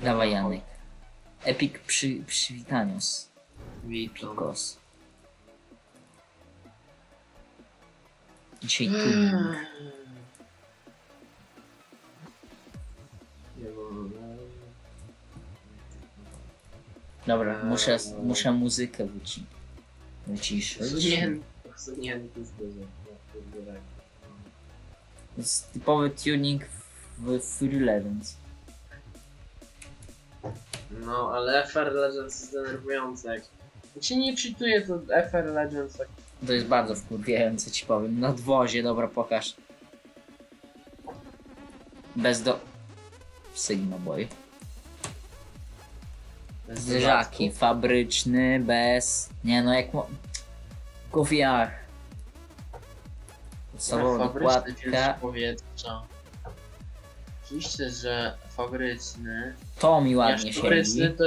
Dawaj Janek. Epic przy, przywitanios. Witam. Dzisiaj tuning. Nie wolno. Dobra, muszę, muszę muzykę wyci wyciszyć. Nie, nie, to jest. To jest typowy tuning w Fury Legends. No, ale FR Legends jest denerwujące. Jak jak się nie czytuje, to FR Legends tak... To jest bardzo wkurwiające ci powiem. Na dwozie, dobra pokaż. Bez do... Sigma Boy. bez dodatków. fabryczny, bez... Nie no jak... mo- Kufiach. Podstawowa Fabryczny dokładka. powietrza. Oczywiście, że fabryczny. To mi ładnie Ponieważ fabryczny to...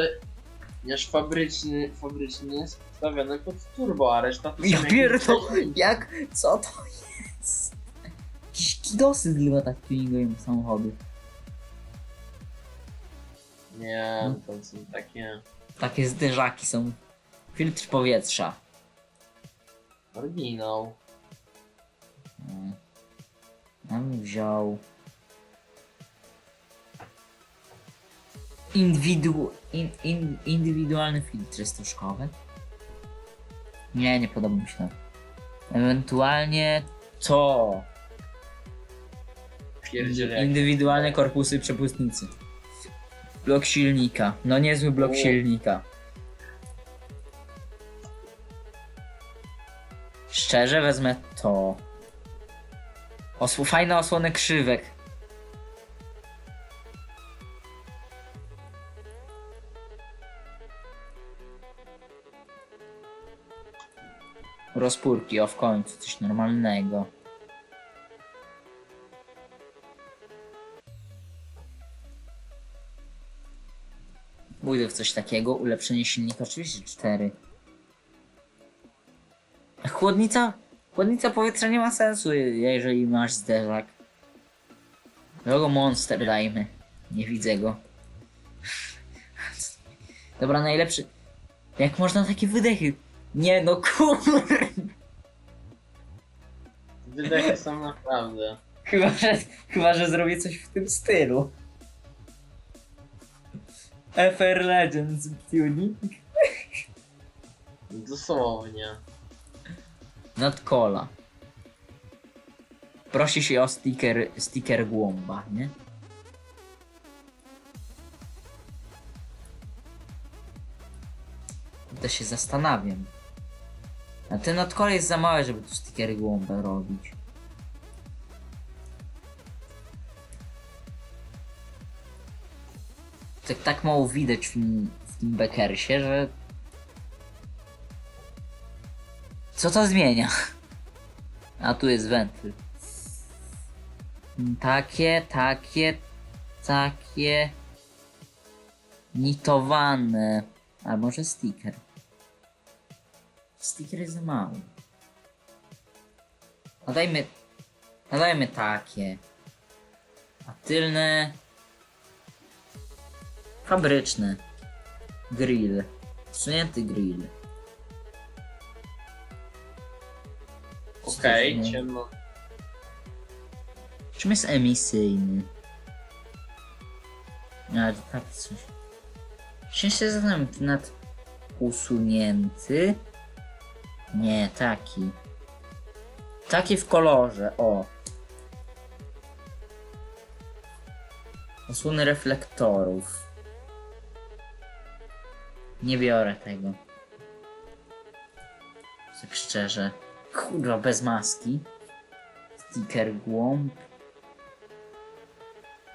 Ponieważ fabryczny, fabryczny jest postawiony pod turbo, a reszta to Ja są jakieś pierdolę, wcześniejsze. jak? Co to jest? Jakieś kidosy chyba tak tuningują samochody. Nie, to są takie... Takie zderzaki są. Filtr powietrza. Oryginał. Mm. Bym wziął... Inwidu... In, in, indywidualny filtr stożkowy. Nie, nie podoba mi się to. Ewentualnie to. Pierdzielek. Indywidualne korpusy przepustnicy. Blok silnika. No niezły blok O. silnika. Szczerze wezmę to. Osł fajne osłony krzywek. Rozpórki, o w końcu, coś normalnego. Pójdę w coś takiego, ulepszenie silnika oczywiście 4. Chłodnica? Chłodnica powietrza nie ma sensu, jeżeli masz zderzak. Logo Monster dajmy. Nie widzę go. Dobra, najlepszy. Jak można takie wydechy? Nie no kur... Wydechy są naprawdę. Chyba, że, chyba, że zrobię coś w tym stylu. FR Legends Tuning. Dosłownie. Nadkola. Prosi się o sticker, sticker głąba, nie? To się zastanawiam. A ten nadkole jest za małe, żeby tu stickery głąba robić. Tak, tak mało widać w tym, w tym że... Co to zmienia? A tu jest wentyl. Takie, takie, takie. Nitowane. A może sticker. Sticker jest za mały. A dajmy. A dajmy takie. A tylne. Fabryczne. Grill. Wsunięty grill. Okej, Nie. ciemno. Czym jest emisyjny? A, tak coś. Czy się zastanawiam nad usunięty? Nie, taki. Taki w kolorze, o. Osłony reflektorów. Nie biorę tego. Tak szczerze. Kurwa, bez maski. Sticker głąb.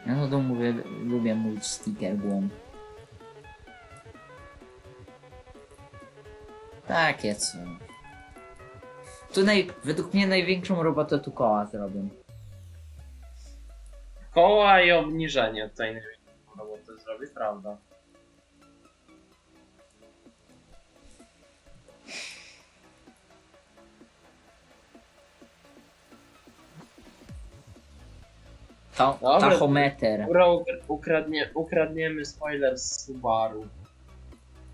Ja no to mówię, lubię mówić sticker głąb. Takie co. Tu naj, według mnie największą robotę tu koła zrobią. Koła i obniżenie tutaj największą robotę zrobi, prawda? Ta, Dobra. tachometer. Ukradnie, ukradniemy spoiler z Subaru.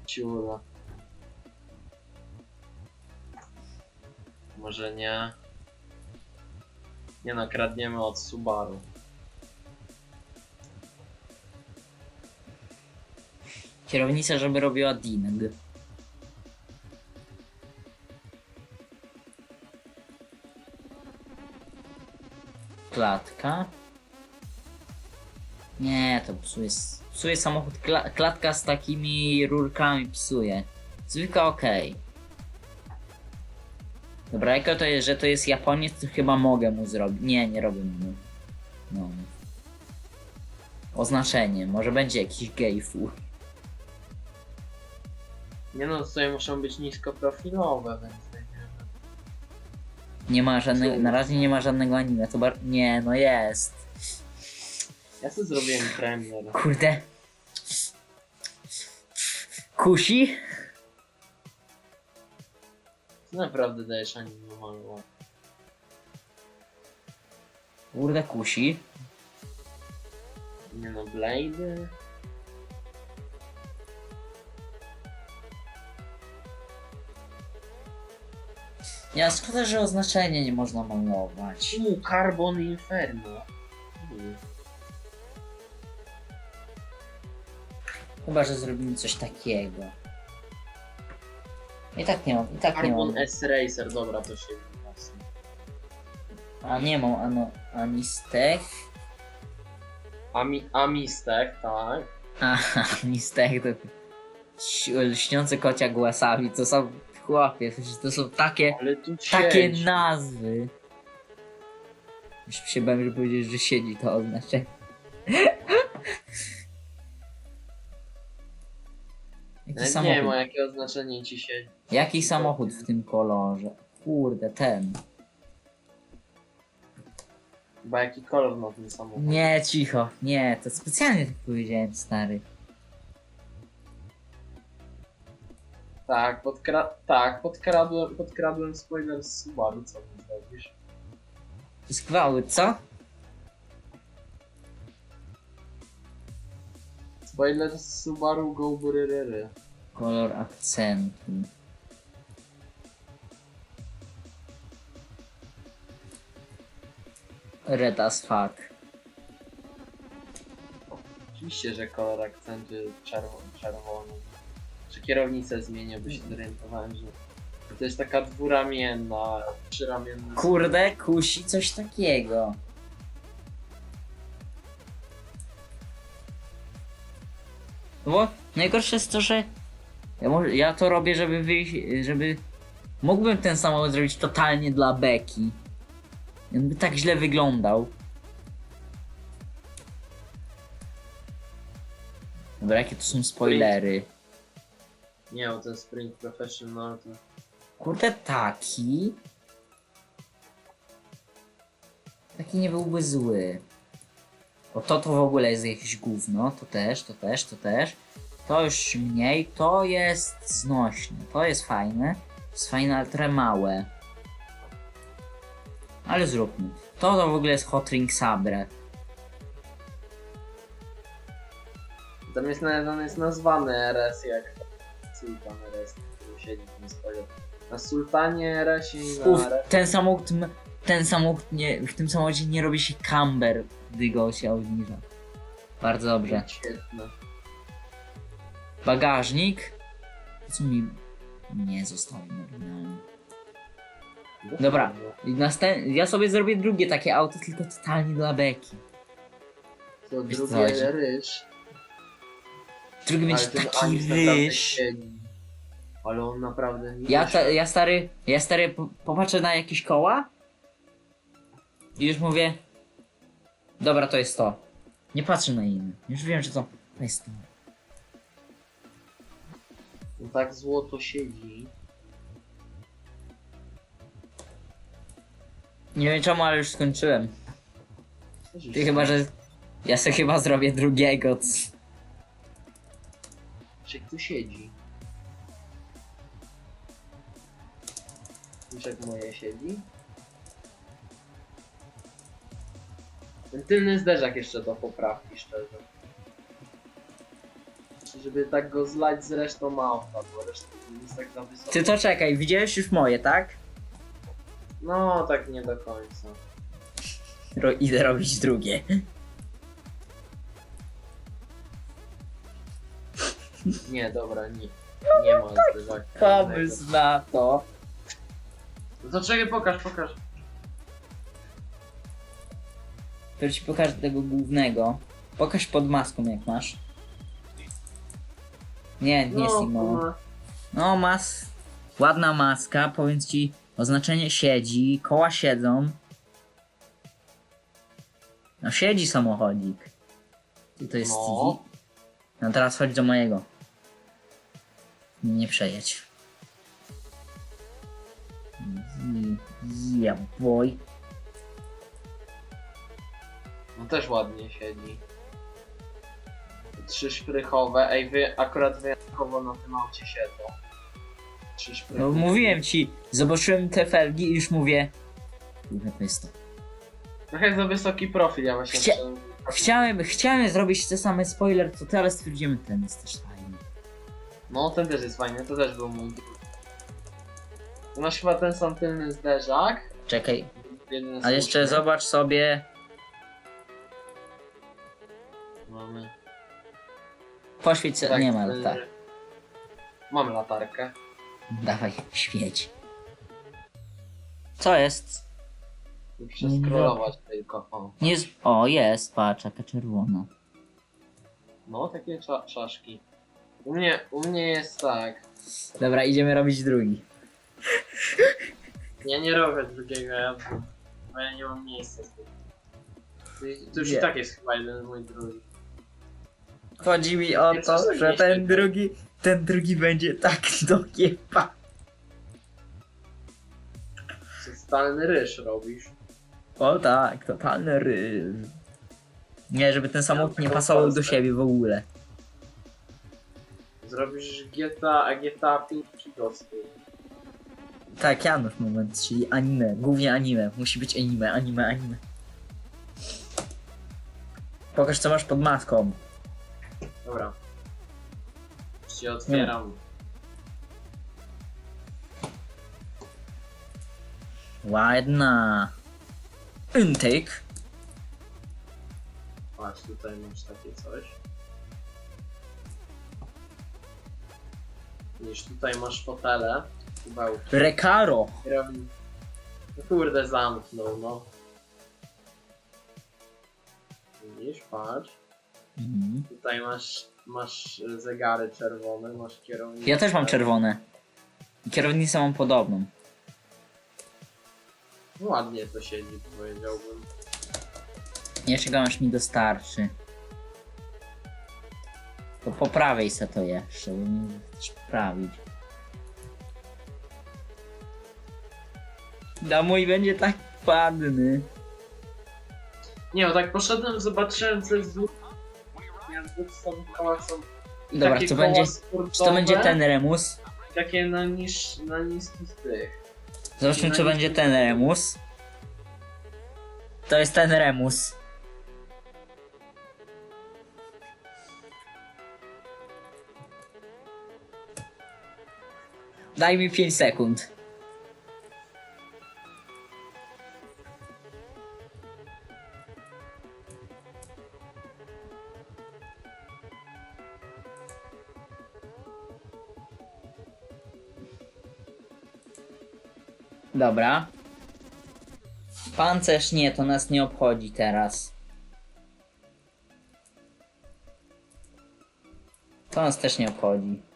Ciula. Może nie. Nie no, kradniemy od Subaru. Kierownica, żeby robiła ding. Klatka. Nie, to psuje, psuje samochód. Kla, klatka z takimi rurkami psuje. Zwykle okej. Dobra, jako to jest, że to jest Japoniec, to chyba mogę mu zrobić. Nie, nie robię mu. No. Oznaczenie, może będzie jakiś gejfu. Nie no, tutaj muszą być niskoprofilowe, więc nie wiem. Nie ma żadnego, na razie nie ma żadnego anime, to bar... Nie, no jest. Ja sobie zrobiłem premier. Kurde. Kusi? Ty naprawdę dajesz mało. Kurde, kusi. Nie no, Blade. Ja szkoda, że oznaczenie nie można malować. U, Carbon Inferno. Chyba, że zrobimy coś takiego. I tak nie mam, i tak nie mam. Carbon S Racer, dobra, to się jasne. A nie mam ano, ani stek. Ami, Amistek, tak. Aha, ani to ś- lśniące kocia głosami, to są chłopie, przecież to są takie, Ale tu takie nazwy. Już się bałem, że powiedzieć, że siedzi to oznaczenie. Jaki Nawet samochód? Nie wiem o jakie oznaczenie ci siedzi. Jaki samochód w tym kolorze? Kurde, ten. Chyba jaki kolor ma ten samochód. Nie, cicho, nie, to specjalnie tak powiedziałem, stary. Tak, podkra tak podkradłem, podkradłem spoiler z Subaru, co mi zrobisz? Skwały, co? Spoiler z Subaru Go Buryryry. Kolor akcentu. Red as fuck. Oczywiście, że kolor akcentu jest czerwony. czerwony. Czy kierownicę zmienię, bo się zorientowałem, że to jest taka dwuramienna, trzyramienna. Kurde, kusi coś takiego. Bo najgorsze jest to, że ja, może, ja to robię, żeby wyjść, żeby... Mógłbym ten samochód zrobić totalnie dla beki. On by tak źle wyglądał. Dobra, jakie to są spoilery. Nie, bo ten Sprint Professional to... Kurde, taki. Taki nie byłby zły. Bo to to w ogóle jest jakieś gówno. To też, to też, to też. To już mniej. To jest znośne. To jest fajne. To jest fajne, ale trochę małe. Ale zróbmy. To to w ogóle jest Hot Ring Sabre. Tam jest on jest nazwany RS jak Sultan RS, na którym siedzi ten spoiler. Na Sultanie RS i na Uf, RS. ten samochód, m- ten samochód nie, w tym samochodzie nie robi się camber, gdy go się obniża. Bardzo dobrze. Świetne. Bagażnik. Co mi nie zostawił oryginalnie. Dobra. Następ... Ja sobie zrobię drugie takie auto, tylko totalnie dla beki. To Wiesz co drugie chodzi? ryż. Drugi będzie ten taki Anis naprawdę ryż. siedzi. Ale on naprawdę nie Ja, ta, ja stary, ja stary po- popatrzę na jakieś koła i już mówię, dobra to jest to. Nie patrzę na inne. Już wiem, że to, to jest to. Tak złoto siedzi. Nie wiem czemu, ale już skończyłem. Ty chyba, że ja sobie chyba zrobię drugiego. c- Czy tu siedzi? Wiesz jak moje siedzi? Ten tylny zderzak jeszcze do poprawki, szczerze. Żeby tak go zlać z resztą auta, bo reszta jest tak za wysoko. Ty to czekaj, widziałeś już moje, tak? No, tak nie do końca. Ro idę robić drugie. Nie, dobra, nie. Nie ma zderzaka. Pomysł na to. No to czekaj, pokaż, pokaż. To ci pokażę tego głównego. Pokaż pod maską jak masz. Nie, nie no, Simo. No mas... Ładna maska, powiem ci, oznaczenie siedzi, koła siedzą. No siedzi samochodzik. Ty to jest No. No teraz chodź do mojego. Nie przejedź. Yeah, boy. No też ładnie siedzi. Trzy szprychowe, ej wy akurat wyjątkowo na tym aucie siedzą. Trzy szprychowe. No mówiłem ci, zobaczyłem te felgi i już mówię. Kurwa, to jest to. Trochę za wysoki profil, ja właśnie Chcia- chciałem- Chciałem, chciałem zrobić te same spoiler co ty, ale stwierdziłem, ten jest też fajny. No ten też jest fajny, to też był mój masz chyba ten sam tylny zderzak. Czekaj, a jeszcze zobacz sobie. Poświeć sobie. Tak, nie ma ten- tak. Mam latarkę. Dawaj, świeć. Co jest? I Przeskrolować tylko. O. Nie z... O, jest, patrz, jaka czerwona. No, takie cza czaszki. U mnie, u mnie jest tak. Dobra, idziemy robić drugi. Ja nie robię drugiego, ja, bo ja nie mam miejsca. z tym. To- To już Nie. i tak jest chyba jeden mój drugi. Chodzi mi o to, że ten drugi, ten drugi będzie tak do kiepa. Totalny ryż robisz. O tak, totalny ryż. Nie, żeby ten samochód nie pasował do siebie w ogóle. Zrobisz GTA, a GTA 5 przydosty. Tak, Janusz moment, czyli anime, głównie anime. Musi być anime, anime, anime. Pokaż co masz pod maską. Dobra. Już ci otwieram. Ładna. Intake. Patrz, tutaj masz takie coś. Widzisz, tutaj masz fotele. Kubełki. Recaro. Kierownik. No kurde, zamknął, no. Widzisz, patrz. Mhm. Tutaj masz, masz zegary czerwone, masz kierownicę. Ja też mam czerwone. I kierownicę mam podobną. No ładnie to siedzi, powiedziałbym. Nie czekam aż mi dostarczy. To po prawej se to jeszcze, bo mi chcesz poprawić. Da mój będzie tak ładny. Nie, bo tak poszedłem, zobaczyłem co jest w podstawowych kołach są Dobra, takie koła będzie, czy to będzie ten remus? Takie na, niż, na niskich tych. Zobaczmy, czy będzie ten remus. To jest ten remus. Daj mi 5 sekund. Dobra. Pancerz nie, to nas nie obchodzi teraz. To nas też nie obchodzi.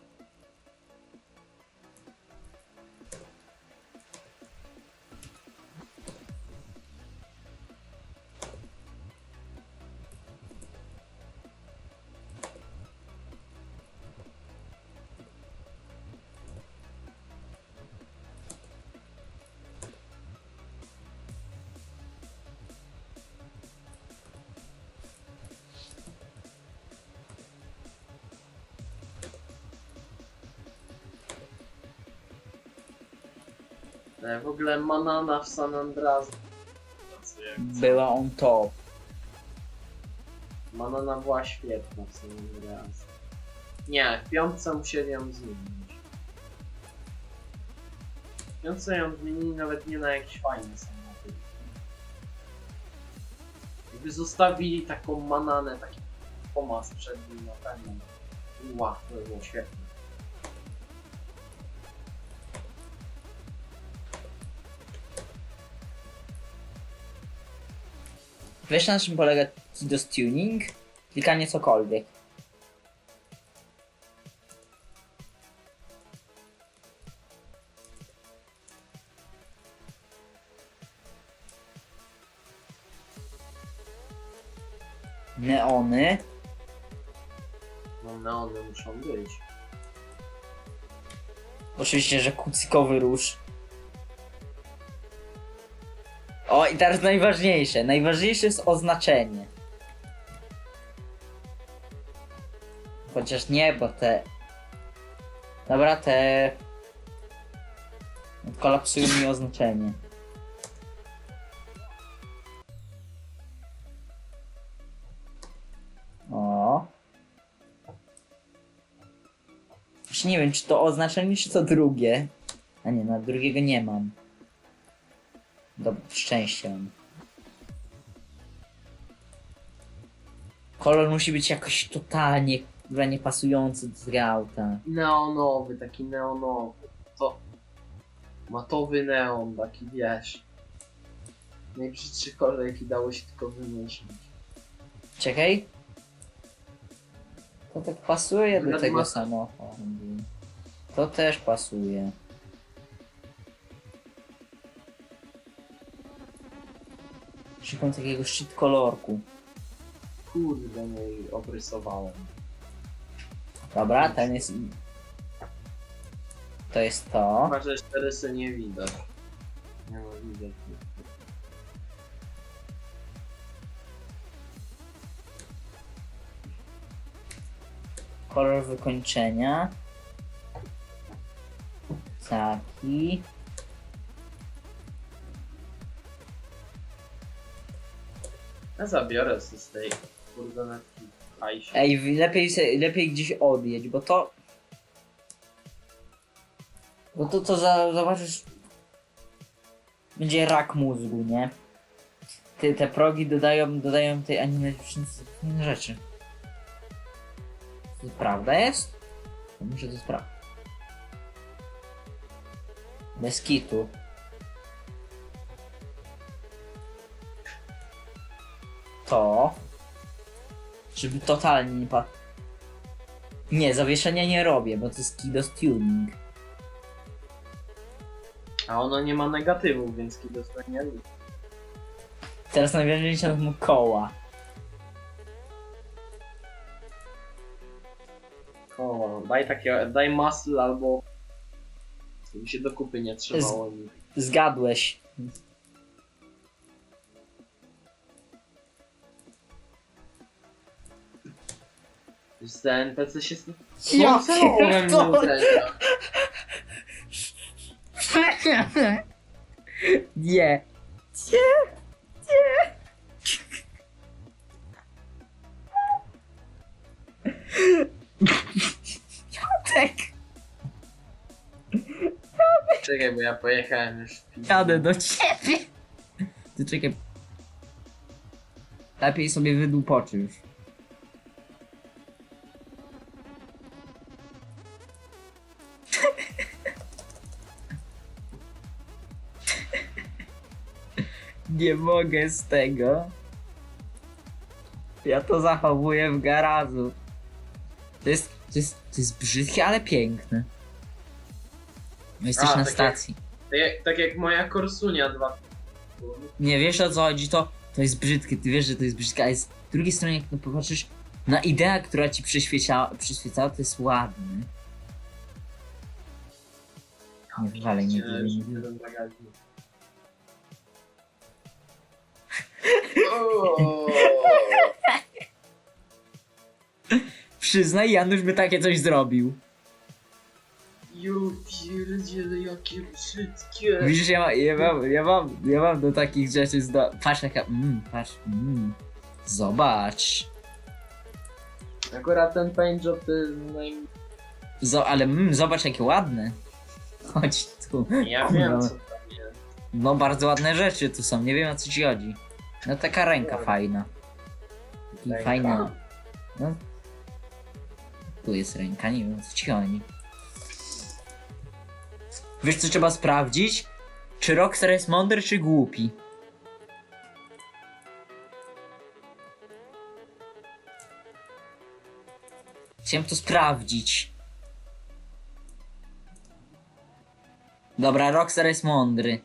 E, W ogóle Manana w San Andreas. Była on top. Manana była świetna w sumie raz. Nie, w piątce musieli ją zmienić. W piątce ją zmienili nawet nie na jakieś fajne samochody. Jakby zostawili taką mananę, taki pomas przed nim na pewno. Ła, to by było świetne. Wiesz na czym polega Kidos Tuning? Klikanie cokolwiek. Neony. No neony muszą być. Oczywiście, że kucykowy róż. O, i teraz najważniejsze. Najważniejsze jest oznaczenie. Chociaż nie, bo te... Dobra, te... Kolapsują mi oznaczenie. O. Już nie wiem, czy to oznaczenie, czy to drugie. A nie, na drugiego nie mam. Do szczęścia. mam. Kolor musi być jakoś totalnie kurwa, niepasujący do auta. Neonowy, taki neonowy. To matowy neon, taki wiesz. Najbrzydszy kolor, jaki dało się tylko wymyślić. Czekaj. To tak pasuje do tego ma- samochodu. To też pasuje. Szukam takiego shit kolorku. Kurde, no i obrysowałem. Dobra, ten jest... To jest to. Chyba, że jeszcze rysy nie widać. Nie no, widać. Kolor wykończenia. Taki. Ja zabiorę sobie z tej furgonetki hajsie. Ej, lepiej, lepiej gdzieś odjedź, bo to... Bo to co za, zobaczysz... Będzie rak mózgu, nie? Ty, te progi dodają, dodają tej animatrycznej fajne rzeczy. To prawda jest? Muszę to sprawdzić. Bez kitu. To. Żeby totalnie nie pa... Nie, zawieszenia nie robię, bo to jest Kidos Tuning. A ono nie ma negatywów, więc kiedy dostanie Teraz najważniejsze są koła. koło. Daj takie, daj muscle albo żeby się do kupy nie trzymało nic. Zgadłeś. Z NPC się... Ja we mnie pierdolę. Nie. Nie. Nie. Jadek. Czekaj, bo ja pojechałem już. Jadę do ciebie. Ty czekaj. Lepiej sobie wydupoczy już. Nie mogę z tego. Ja to zachowuję w garażu. To jest, to jest, to jest brzydkie, ale piękne. No Jesteś A, na takie- stacji. Tak jak, tak jak moja Korsunia dwa. Nie wiesz o co chodzi, to, to jest brzydkie, ty wiesz, że to jest brzydkie, ale z drugiej strony jak no popatrzysz na ideę, która ci przyświecała, przyświecała to jest ładny. Nie wywalej, nie wywalej, nie wywalej. Przyznaj, Janusz by takie coś zrobił. Ju pierdziele, jakie brzydkie. Widzisz, ja, ma, ja, mam, ja, mam, ja mam do takich rzeczy zdo... Patrz jaka... Mm, patrz, mm. Zobacz. Akurat ten paint job to jest naj... Zo, ale mm, zobacz jakie ładne. Chodź tu. Ja Kurwa. wiem co tam jest. No bardzo ładne rzeczy tu są, nie wiem o co ci chodzi. No taka ręka fajna. Taki Ręka? fajna. No. Tu jest ręka, nie wiem co ci chodzi. Wiesz co trzeba sprawdzić? Czy Rockstar jest mądry czy głupi? Chciałem to sprawdzić. Dobra, Rockstar jest mądry.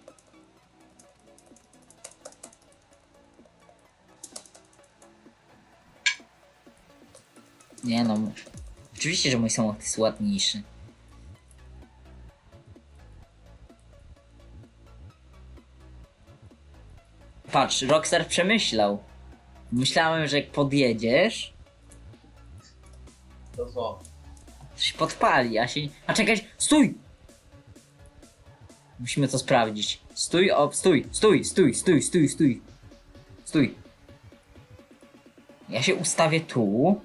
Nie no. Oczywiście, że mój samochód jest ładniejszy. Patrz, Rockstar przemyślał. Myślałem, że jak podjedziesz, To co? to się podpali, a się... A czekaj, stój! Musimy to sprawdzić. Stój, o, stój, stój, stój, stój, stój, stój. Stój. Ja się ustawię tu.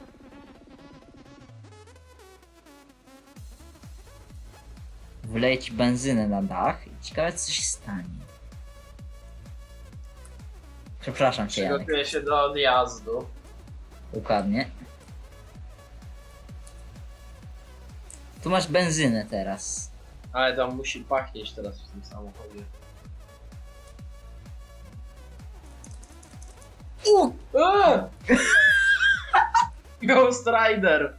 Wleję ci benzynę na dach i ciekawe co się stanie. Przepraszam cię, Janek. Przygotuję się do odjazdu. Dokładnie. Tu masz benzynę teraz. Ale tam musi pachnieć teraz w tym samochodzie. U! Eee! Ghost Rider!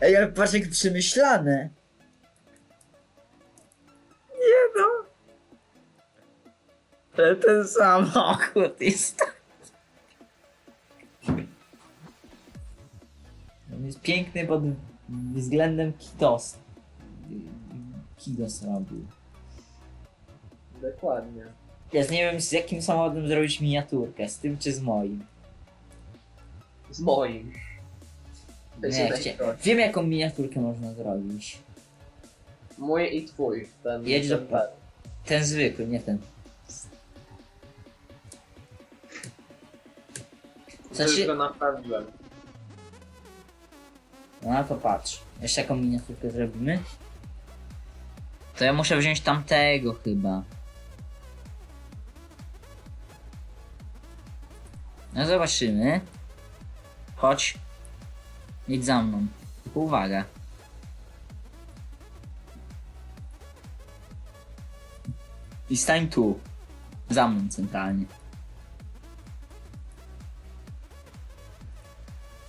Ej, ale patrz jak przemyślane. Ale ten samochód jest... On jest piękny pod względem Kidos. Kidos robił. Dokładnie. Ja nie wiem z jakim samochodem zrobić miniaturkę, z tym czy z moim. Z moim. Nie, najprościej. Wiem jaką miniaturkę można zrobić. Mój i twój. Ten, Jedź do ten, pa- Ten zwykły, nie ten. Się- go naprawiłem. No to patrz. Jeszcze jaką miniaturkę zrobimy? To ja muszę wziąć tamtego chyba. No zobaczymy. Chodź. Idź za mną. Tylko uwaga. I stań tu. Za mną centralnie.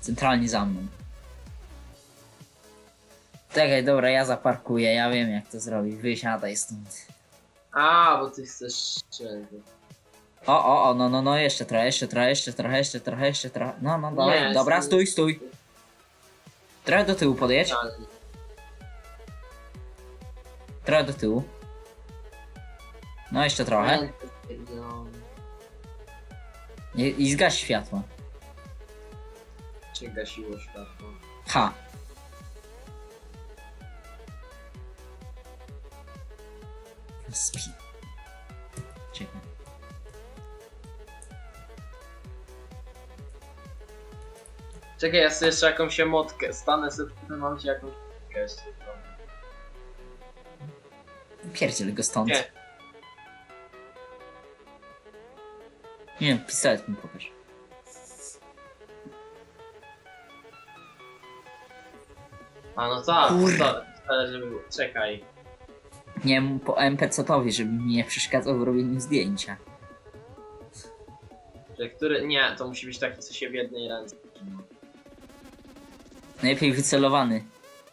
Centralnie za mną. Czekaj, dobra, ja zaparkuję, ja wiem jak to zrobić. Wysiadaj stąd. A, bo ty chcesz czego? O, o, o, no, no, no, jeszcze trochę, jeszcze trochę, jeszcze trochę, jeszcze trochę, jeszcze trochę. No, no, dobra, Nie, dobra, stój. stój, stój. Trochę do tyłu podjedź, trochę do tyłu. No, jeszcze trochę. I, i zgaś światło. Czy gasiło światło? Ha. Spi. Czekaj. Czekaj, ja sobie jeszcze jakąś emotkę. Stanę sobie tym momencie jakąś emotkę jeszcze. Pierdziel go stąd. Nie. Nie, pistolet mi pokaż. A no tak, Kurwa. żeby... Czekaj. Nie po NPC-towi, żeby mi nie przeszkadzał w robieniu zdjęcia. Że który... Nie, to musi być taki, co się w jednej ręce trzyma. Najlepiej wycelowany.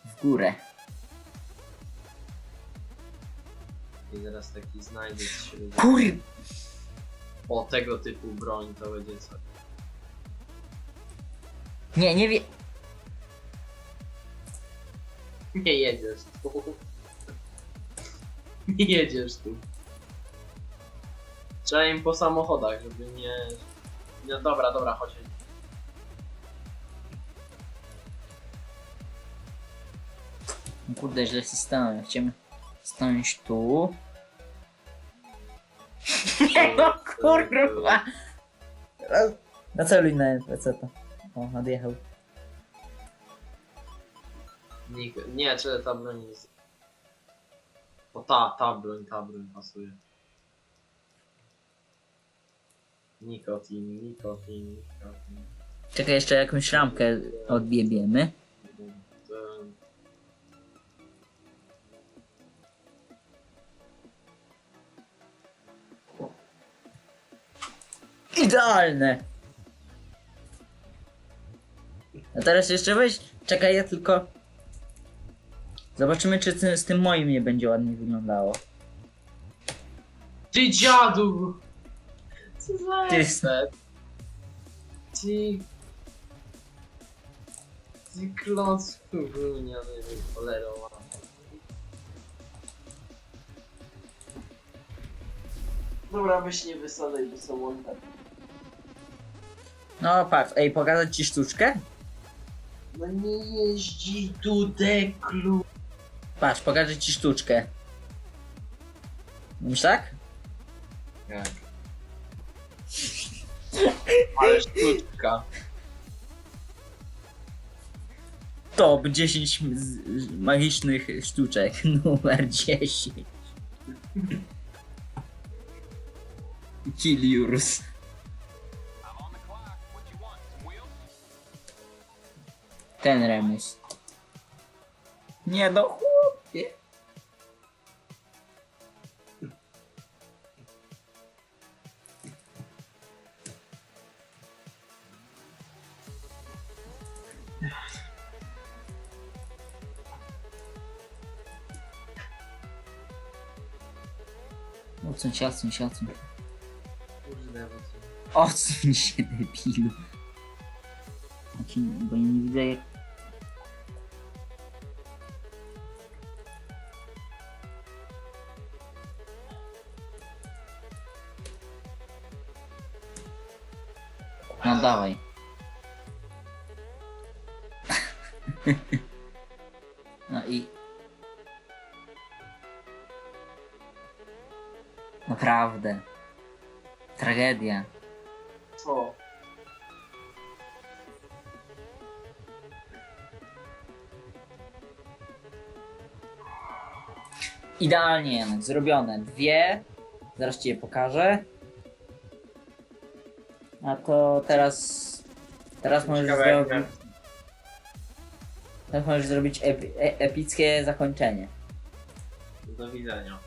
W górę. I teraz taki znajdzie z siebie. Kur... O, tego typu broń to będzie coś. Nie, nie wie... Nie jedziesz tu. Nie jedziesz tu. Trzeba im po samochodach, żeby nie... No dobra, dobra, chodź. No Kurde, źle się stanąłem. Chciałem stanąć tu. Nie no, kurwa! Naceluj na NPC-ta. O, odjechał. Nie, czy ta broń jest... To ta, ta broń, ta broń pasuje. Nikotin, nikotin, nikotin. Czekaj, jeszcze jakąś ramkę odbiebiemy. Idealne! A teraz jeszcze weź, czekaj, ja tylko... Zobaczymy, czy z tym moim nie będzie ładnie wyglądało. Ty dziadu! Co za Ty- estet? Ty... Ty klocku gówniany wypolerowany. Dobra, weź nie wysadzaj, bo są łąka. No patrz, ej, pokazać ci sztuczkę? No nie jeździ tu deklu. Patrz, pokażę ci sztuczkę. Mówisz tak? Jak? Ale sztuczka. Top 10 z- z- magicznych sztuczek, numer 10. Kiliurs. Ten remus. Nie no chłopie. Odsuń się, odsuń się, odsuń. Kurde, bo co? Odsuń się, debilu. Znaczy, bo ja nie widzę jak... No dawaj. Tragedia. Co? Idealnie, Janek, zrobione. Dwie. Zaraz ci je pokażę. A to teraz... Teraz możesz Ciekawe, jak zrobić... Teraz możesz zrobić epi e epickie zakończenie. Do widzenia.